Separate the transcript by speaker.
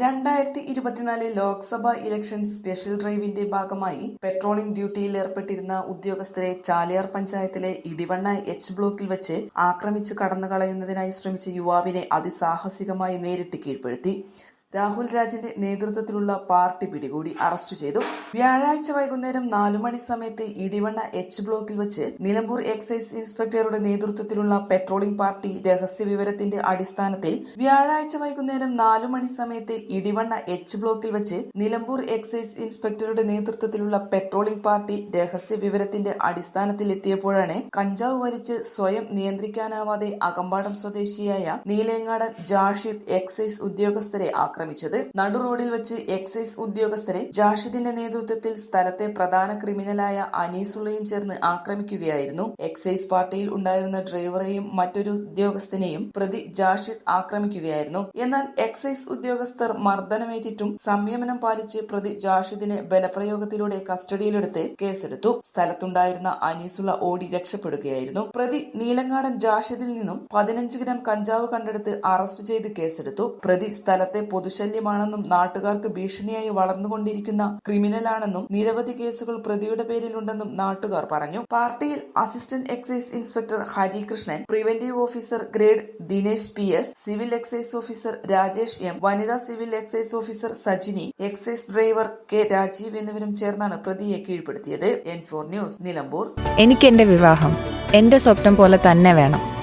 Speaker 1: രണ്ടായിരത്തി ഇരുപത്തിനാല് Lok Sabha election special ഡ്രൈവിന്റെ ഭാഗമായി പെട്രോളിംഗ് ഡ്യൂട്ടിയിൽ ഏർപ്പെട്ടിരുന്ന ഉദ്യോഗസ്ഥരെ ചാലിയാർ പഞ്ചായത്തിലെ ഇടിവണ്ണ എച്ച് ബ്ലോക്കിൽ വെച്ച് ആക്രമിച്ചു കടന്നു കളയുന്നതിനായി ശ്രമിച്ച യുവാവിനെ അതിസാഹസികമായി നേരിട്ട് കീഴ്പ്പെടുത്തി. രാഹുൽ രാജിന്റെ നേതൃത്വത്തിലുള്ള പാർട്ടി പിടികൂടി അറസ്റ്റ് ചെയ്തു. വ്യാഴാഴ്ച വൈകുന്നേരം നാലു മണി സമയത്ത് ഇടിവണ്ണ എച്ച് ബ്ലോക്കിൽ വെച്ച് നിലമ്പൂർ എക്സൈസ് ഇൻസ്പെക്ടറുടെ നേതൃത്വത്തിലുള്ള പെട്രോളിംഗ് പാർട്ടി രഹസ്യ വിവരത്തിന്റെ അടിസ്ഥാനത്തിൽ വ്യാഴാഴ്ച വൈകുന്നേരം നാലു മണി സമയത്ത് ഇടിവണ്ണ എച്ച് ബ്ലോക്കിൽ വെച്ച് നിലമ്പൂർ എക്സൈസ് ഇൻസ്പെക്ടറുടെ നേതൃത്വത്തിലുള്ള പെട്രോളിംഗ് പാർട്ടി രഹസ്യ വിവരത്തിന്റെ അടിസ്ഥാനത്തിൽ എത്തിയപ്പോഴാണ് കഞ്ചാവ് വലിച്ച് സ്വയം നിയന്ത്രിക്കാനാവാതെ അകമ്പാടം സ്വദേശിയായ നീലേങ്ങാടൻ ജാഷിദ് എക്സൈസ് ഉദ്യോഗസ്ഥരെ ആക്രമിച്ചത്. നടുറോഡിൽ വെച്ച് എക്സൈസ് ഉദ്യോഗസ്ഥരെ ജാഷിദിന്റെ നേതൃത്വത്തിൽ സ്ഥലത്തെ പ്രധാന ക്രിമിനലായ അനീസുള്ളയും ചേർന്ന് ആക്രമിക്കുകയായിരുന്നു. എക്സൈസ് പാർട്ടിയിൽ ഉണ്ടായിരുന്ന ഡ്രൈവറെയും മറ്റൊരു ഉദ്യോഗസ്ഥനെയും പ്രതി ജാഷിദ് ആക്രമിക്കുകയായിരുന്നു. എന്നാൽ എക്സൈസ് ഉദ്യോഗസ്ഥർ മർദ്ദനമേറ്റിട്ടും സംയമനം പാലിച്ച് പ്രതി ജാഷിദിനെ ബലപ്രയോഗത്തിലൂടെ കസ്റ്റഡിയിലെടുത്ത് കേസെടുത്തു. സ്ഥലത്തുണ്ടായിരുന്ന അനീസുള്ള ഓടി രക്ഷപ്പെടുകയായിരുന്നു. പ്രതി നീലങ്ങാടൻ ജാഷിദിൽ നിന്നും പതിനഞ്ച് ഗ്രാം കഞ്ചാവ് കണ്ടെടുത്ത് അറസ്റ്റ് ചെയ്ത് കേസെടുത്തു. പ്രതി സ്ഥലത്തെ പൊതുശല്യമാണെന്നും നാട്ടുകാർക്ക് ഭീഷണിയായി വളർന്നുകൊണ്ടിരിക്കുന്ന ക്രിമിനലാണെന്നും നിരവധി കേസുകൾ പ്രതിയുടെ പേരിലുണ്ടെന്നും നാട്ടുകാർ പറഞ്ഞു. പാർട്ടിയിൽ assistant excise inspector Harikrishnan preventive officer grade Dinesh P S civil excise officer Rajesh M വനിതാ civil excise officer Sajini excise driver K Rajeev എന്നിവരും ചേർന്നാണ് പ്രതിയെ കീഴ്പ്പെടുത്തിയത്. N four news Nilambur.
Speaker 2: എനിക്ക് എന്റെ വിവാഹം. എന്റെ സ്വപ്നം പോലെ തന്നെ വേണം.